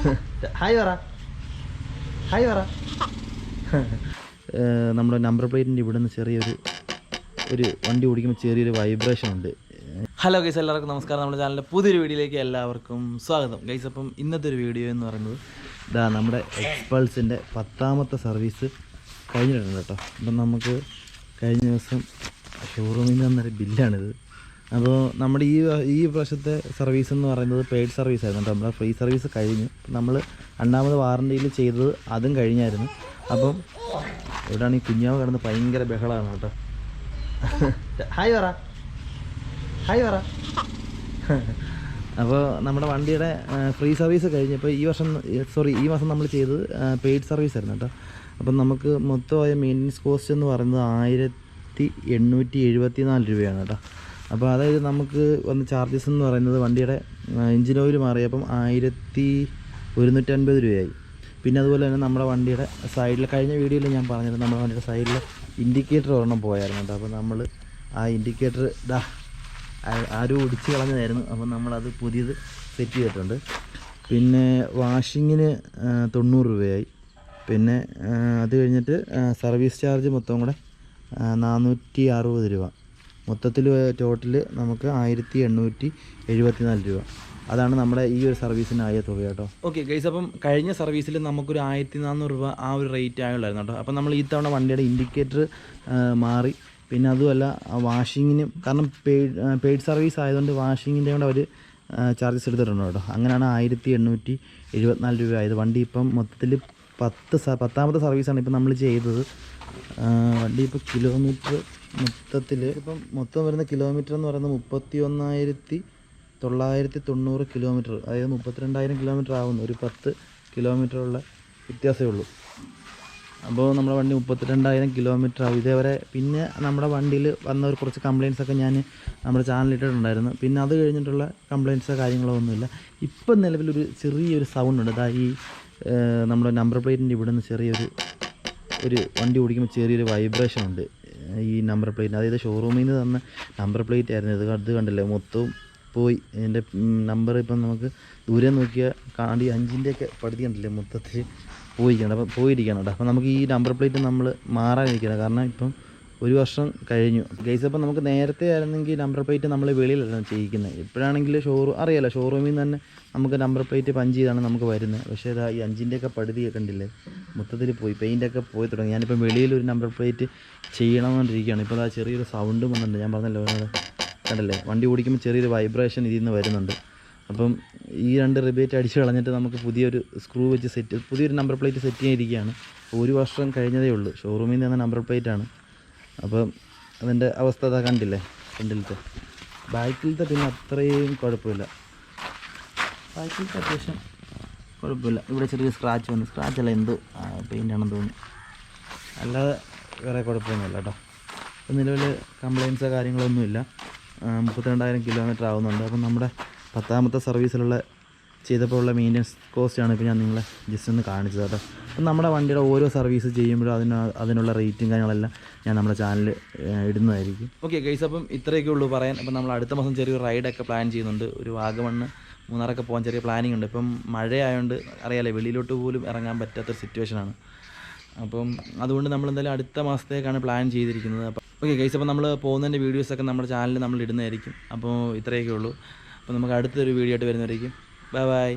Hi പറ. Hi പറ. നമ്മുടെ നമ്പർ പ്ലേറ്റിന്റെ ഇവിടെ നിന്ന് ചെറിയൊരു ഒരു വണ്ടി ഓടിക്കുമ്പോൾ ചെറിയൊരു വൈബ്രേഷൻ ഉണ്ട്. ഹലോ ഗൈസ് എല്ലാവർക്കും നമസ്കാരം. നമ്മുടെ ചാനലിലെ പുതിയൊരു വീഡിയോയിലേക്ക് എല്ലാവർക്കും സ്വാഗതം. ഗൈസ് അപ്പം ഇന്നത്തെ ഒരു വീഡിയോ എന്ന് പറയുന്നത് ഇതാ നമ്മുടെ എക്സ്പൾസിന്റെ പത്താമത്തെ സർവീസ് കഴിഞ്ഞിട്ടുണ്ട് കേട്ടോ. അപ്പം നമുക്ക് കഴിഞ്ഞ ദിവസം ഷോറൂമിൽ നിന്ന് തന്നൊരു ബില്ലാണിത് അപ്പോൾ നമ്മുടെ ഈ ഈ പ്രാവശ്യത്തെ സർവീസ് എന്ന് പറയുന്നത് പെയ്ഡ് സർവീസ് ആയിരുന്നു കേട്ടോ. നമ്മുടെ ഫ്രീ സർവീസ് കഴിഞ്ഞു. നമ്മൾ രണ്ടാമത് വാറണ്ടിയിൽ ചെയ്തത് അതും കഴിഞ്ഞായിരുന്നു. അപ്പം എവിടെയാണ് ഈ കുഞ്ഞാവ് കിടന്ന് ഭയങ്കര ബഹളമാണ് കേട്ടോ. ഹായ് പറ ഹായ് പറ അപ്പോൾ നമ്മുടെ വണ്ടിയുടെ ഫ്രീ സർവീസ് കഴിഞ്ഞപ്പോൾ ഈ വർഷം സോറി ഈ മാസം നമ്മൾ ചെയ്തത് പെയ്ഡ് സർവീസ് ആയിരുന്നു കേട്ടോ. അപ്പം നമുക്ക് മൊത്തമായ മെയിന്റനൻസ് കോസ്റ്റ് എന്ന് പറയുന്നത് ആയിരത്തി എണ്ണൂറ്റി എഴുപത്തി നാല് രൂപയാണ് കേട്ടോ. അപ്പോൾ അതായത് നമുക്ക് വന്ന ചാർജസ് എന്ന് പറയുന്നത് വണ്ടിയുടെ എഞ്ചിൻ ഓയിൽ മാറിയപ്പം ആയിരത്തി ഒരുന്നൂറ്റൻപത് രൂപയായി. പിന്നെ അതുപോലെ തന്നെ നമ്മുടെ വണ്ടിയുടെ സൈഡിൽ കഴിഞ്ഞ വീഡിയോയിൽ ഞാൻ പറഞ്ഞിരുന്നു നമ്മുടെ വണ്ടിയുടെ സൈഡിൽ ഇൻഡിക്കേറ്റർ ഒരെണ്ണം പോയായിരുന്നു കേട്ടോ. അപ്പോൾ നമ്മൾ ആ ഇൻഡിക്കേറ്റർ ഇതാ ആരും ഒടിച്ച് കളഞ്ഞതായിരുന്നു. അപ്പോൾ നമ്മളത് പുതിയത് സെറ്റ് ചെയ്തിട്ടുണ്ട്. പിന്നെ വാഷിങ്ങിന് തൊണ്ണൂറ് രൂപയായി. പിന്നെ അത് കഴിഞ്ഞിട്ട് സർവീസ് ചാർജ് മൊത്തം കൂടെ നാനൂറ്റി അറുപത് രൂപ. മൊത്തത്തിൽ ടോട്ടൽ നമുക്ക് ആയിരത്തി എണ്ണൂറ്റി എഴുപത്തി നാല് രൂപ. അതാണ് നമ്മുടെ ഈ ഒരു സർവീസിനായ തുക കേട്ടോ. ഓക്കെ ഗൈസ് അപ്പം കഴിഞ്ഞ സർവീസിൽ നമുക്കൊരു ആയിരത്തി നാനൂറ് രൂപ ആ ഒരു റേറ്റ് ആയുള്ളായിരുന്നു കേട്ടോ. അപ്പം നമ്മൾ ഈ തവണ വണ്ടിയുടെ ഇൻഡിക്കേറ്റർ മാറി. പിന്നെ അതുമല്ല വാഷിങ്ങിനും കാരണം പെയ്ഡ് പെയ്ഡ് സർവീസ് ആയതുകൊണ്ട് വാഷിങ്ങിന്റെ കൂടെ അവർ ചാർജസ് എടുത്തിട്ടുണ്ട് കേട്ടോ. അങ്ങനെയാണ് ആയിരത്തി എണ്ണൂറ്റി എഴുപത്തിനാല് രൂപ ആയത്. വണ്ടി ഇപ്പം മൊത്തത്തിൽ പത്ത് പത്താമത്തെ സർവീസാണ് ഇപ്പം നമ്മൾ ചെയ്തത്. വണ്ടി ഇപ്പോൾ കിലോമീറ്റർ മൊത്തത്തിൽ ഇപ്പം മൊത്തം വരുന്ന കിലോമീറ്റർ എന്ന് പറയുന്നത് മുപ്പത്തി ഒന്നായിരത്തി തൊള്ളായിരത്തി തൊണ്ണൂറ് കിലോമീറ്റർ അതായത് മുപ്പത്തിരണ്ടായിരം കിലോമീറ്റർ ആവുന്നു. ഒരു പത്ത് കിലോമീറ്ററുള്ള വ്യത്യാസമേ ഉള്ളൂ. അപ്പോൾ നമ്മുടെ വണ്ടി മുപ്പത്തിരണ്ടായിരം കിലോമീറ്റർ ആവും. ഇതേവരെ പിന്നെ നമ്മുടെ വണ്ടിയിൽ വന്ന ഒരു കുറച്ച് കംപ്ലയിൻസ് ഒക്കെ ഞാൻ നമ്മുടെ ചാനലിൽ ഇട്ടിട്ടുണ്ടായിരുന്നു. പിന്നെ അത് കഴിഞ്ഞിട്ടുള്ള കംപ്ലയിൻസോ കാര്യങ്ങളോ ഒന്നുമില്ല ഇപ്പം നിലവിലൊരു ചെറിയൊരു സൗണ്ട് ഉണ്ട്. അതാ ഈ നമ്മുടെ നമ്പർ പ്ലേറ്റിന്റെ ഇവിടെ നിന്ന് ചെറിയൊരു ഒരു വണ്ടി ഓടിക്കുമ്പോൾ ചെറിയൊരു വൈബ്രേഷൻ ഉണ്ട്. ഈ നമ്പർ പ്ലേറ്റ് അതായത് ഷോറൂമിൽ നിന്ന് തന്ന നമ്പർ പ്ലേറ്റ് ആയിരുന്നു. ഇത് അത് കണ്ടില്ലേ? മൊത്തവും പോയി. ഇതിന്റെ നമ്പർ ഇപ്പം നമുക്ക് ദൂരെ നോക്കിയാൽ കാണ്ടി അഞ്ചിന്റെയൊക്കെ പടുതി കണ്ടില്ലേ? മൊത്തത്തിൽ പോയിരിക്കണം അപ്പം പോയിരിക്കണം കേട്ടോ അപ്പം നമുക്ക് ഈ നമ്പർ പ്ലേറ്റ് നമ്മൾ മാറാനിരിക്കണം കാരണം ഇപ്പം ഒരു വർഷം കഴിഞ്ഞു. ഗൈസ് അപ്പം നമുക്ക് നേരത്തെ ആയിരുന്നെങ്കിൽ നമ്പർ പ്ലേറ്റ് നമ്മൾ വെളിയിലായിരുന്നു ചെയ്യിക്കുന്നത് ഇപ്പോഴാണെങ്കിൽ ഷോറൂം അറിയാലോ ഷോറൂമിൽ നിന്ന് തന്നെ നമുക്ക് നമ്പർ പ്ലേറ്റ് പഞ്ച് ചെയ്താണ് നമുക്ക് വരുന്നത് പക്ഷേ ഇതാ ഈ അഞ്ചിന്റെയൊക്കെ പടുതിയൊക്കെ ഉണ്ടില്ലേ മൊത്തത്തിൽ പോയി പെയിന്റൊക്കെ പോയി തുടങ്ങി. ഞാനിപ്പോൾ വെളിയിൽ ഒരു നമ്പർ പ്ലേറ്റ് ചെയ്യണമെന്നുകൊണ്ടിരിക്കുകയാണ് ഇപ്പോൾ ആ ചെറിയൊരു സൗണ്ടും വന്നിട്ടുണ്ട്. ഞാൻ പറഞ്ഞല്ലോ കണ്ടല്ലേ? വണ്ടി ഓടിക്കുമ്പോൾ ചെറിയൊരു വൈബ്രേഷൻ ഇതിൽ നിന്ന് വരുന്നുണ്ട്. അപ്പം ഈ രണ്ട് റിബേറ്റ് അടിച്ച് കളഞ്ഞിട്ട് നമുക്ക് പുതിയൊരു സ്ക്രൂ വെച്ച് സെറ്റ് പുതിയൊരു നമ്പർ പ്ലേറ്റ് സെറ്റ് ചെയ്തിരിക്കുകയാണ് ഒരു വർഷം കഴിഞ്ഞതേ ഉള്ളൂ. ഷോറൂമിൽ നിന്ന് നമ്പർ പ്ലേറ്റ് ആണ്. അപ്പം അതിന്റെ അവസ്ഥ അതാ കണ്ടില്ലേ? ഫ്രണ്ടിലത്തെ ബാക്കിലത്തെ പിന്നെ അത്രയും കുഴപ്പമില്ല. ബാക്കിലത്തെ അത്യാവശ്യം കുഴപ്പമില്ല. ഇവിടെ ചെറിയ സ്ക്രാച്ച് വന്നു. എന്തോ പെയിന്റ് ആണെന്ന് തോന്നുന്നു. അല്ലാതെ വേറെ കുഴപ്പമൊന്നുമില്ല കേട്ടോ. ഇപ്പം നിലവിൽ കംപ്ലയിൻസോ കാര്യങ്ങളൊന്നുമില്ല. മുപ്പത്തിരണ്ടായിരം കിലോമീറ്റർ ആവുന്നുണ്ട്. അപ്പം നമ്മുടെ പത്താമത്തെ സർവീസിലുള്ള ചെയ്തപ്പോൾ ഉള്ള മെയിന്റനൻസ് കോസ്റ്റാണ് ഇപ്പോൾ ഞാൻ നിങ്ങളെ ജസ്റ്റ് ഒന്ന് കാണിച്ചത് കേട്ടോ. അപ്പം നമ്മുടെ വണ്ടിയുടെ ഓരോ സർവീസ് ചെയ്യുമ്പോഴും അതിന് അതിനുള്ള റേറ്റും കാര്യങ്ങളെല്ലാം ഞാൻ നമ്മുടെ ചാനൽ ഇടുന്നതായിരിക്കും. ഓക്കെ ഗൈസ് അപ്പം ഇത്രയൊക്കെ ഉള്ളൂ പറയാൻ. അപ്പം നമ്മൾ അടുത്ത മാസം ചെറിയൊരു റൈഡൊക്കെ പ്ലാൻ ചെയ്യുന്നുണ്ട്. ഒരു വാഗമണ്ണ് മൂന്നാറൊക്കെ പോകാൻ ചെറിയ പ്ലാനിങ് ഉണ്ട്. ഇപ്പം മഴയായതുകൊണ്ട് അറിയാലേ വെളിയിലോട്ട് പോലും ഇറങ്ങാൻ പറ്റാത്തൊരു സിറ്റുവേഷനാണ് അപ്പം അതുകൊണ്ട് നമ്മൾ എന്തായാലും അടുത്ത മാസത്തേക്കാണ് പ്ലാൻ ചെയ്തിരിക്കുന്നത്. അപ്പം ഓക്കെ ഗൈസ് അപ്പോൾ നമ്മൾ പോകുന്നതിന്റെ വീഡിയോസൊക്കെ നമ്മുടെ ചാനലിൽ നമ്മൾ ഇടുന്നതായിരിക്കും. അപ്പോൾ ഇത്രയൊക്കെ ഉള്ളൂ. അപ്പോൾ നമുക്ക് അടുത്തൊരു വീഡിയോ ആയിട്ട് വരുന്നതായിരിക്കും. Bye bye